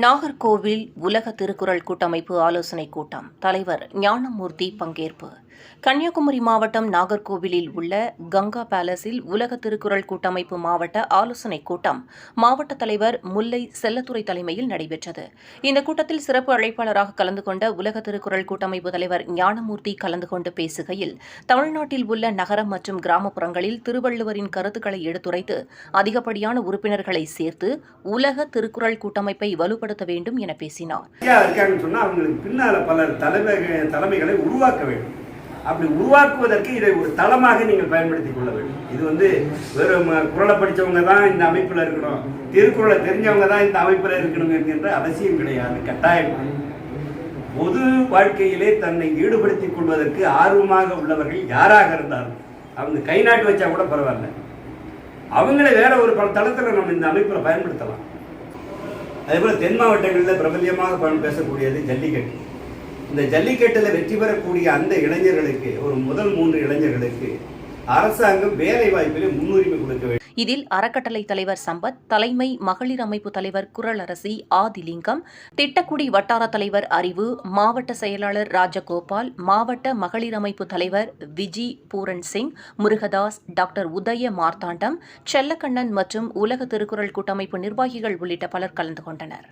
நாகர்கோவில் உலக திருக்குறள் கூட்டமைப்பு ஆலோசனைக் கூட்டம். தலைவர் ஞானமூர்த்தி பங்கேற்பு. கன்னியாகுமரி மாவட்டம் நாகர்கோவிலில் உள்ள கங்கா பேலஸில் உலக திருக்குறள் கூட்டமைப்பு மாவட்ட ஆலோசனைக் கூட்டம் மாவட்ட தலைவர் முல்லை செல்லத்துறை தலைமையில் நடைபெற்றது. இந்த கூட்டத்தில் சிறப்பு அழைப்பாளராக கலந்து கொண்ட உலக திருக்குறள் கூட்டமைப்பு தலைவர் ஞானமூர்த்தி கலந்து கொண்டு பேசுகையில் தமிழ்நாட்டில் உள்ள நகரம் மற்றும் கிராமப்புறங்களில் திருவள்ளுவரின் கருத்துக்களை எடுத்துரைத்து அதிகப்படியான உறுப்பினர்களை சேர்த்து உலக திருக்குறள் கூட்டமைப்பை வலு வலுப்படுத்த வேண்டும் என பேசினார். இருக்காங்கன்னு சொன்னால் அவங்களுக்கு பின்னால பல தலைமை தலைமைகளை உருவாக்க வேண்டும். அப்படி உருவாக்குவதற்கு இதை ஒரு தளமாக நீங்கள் பயன்படுத்திக் கொள்ள வேண்டும். இது வந்து வெறும் குரலை படித்தவங்க தான் இந்த அமைப்பில் இருக்கணும். திருக்குறளை தெரிஞ்சவங்க தான் இந்த அமைப்பில் இருக்கணும் என்கின்ற அவசியம் கிடையாது. கட்டாயம். பொது வாழ்க்கையிலே தன்னை ஈடுபடுத்திக் கொள்வதற்கு ஆர்வமாக உள்ளவர்கள் யாராக இருந்தாலும் அவங்க கை நாட்டு வச்சா கூட பரவாயில்ல. அவங்களே வேற ஒரு பல தளத்தில் நம்ம இந்த அமைப்பில் பயன்படுத்தலாம். அதேபோல் தென் மாவட்டங்களில் பிரபல்யமாக பேசக்கூடியது ஜல்லிக்கட்டு. இந்த ஜல்லிக்கட்டில் வெற்றி பெறக்கூடிய அந்த இளைஞர்களுக்கு ஒரு முதல் மூன்று இளைஞர்களுக்கு அரசாங்கம் வேலை வாய்ப்பிலே முன்னுரிமை கொடுக்க வேண்டும். இதில் அறக்கட்டளை தலைவர் சம்பத் தலைமை மகளிர் அமைப்பு தலைவர் குரலரசி ஆதிலிங்கம் திட்டக்குடி வட்டார தலைவர் அறிவு மாவட்ட செயலாளர் ராஜகோபால் மாவட்ட மகளிர் அமைப்பு தலைவர் விஜி பூரன் சிங் முருகதாஸ் டாக்டர் உதய மார்த்தாண்டம் செல்லக்கண்ணன் மற்றும் உலக திருக்குறள் கூட்டமைப்பு நிர்வாகிகள் உள்ளிட்ட பலர் கலந்து கொண்டனர்.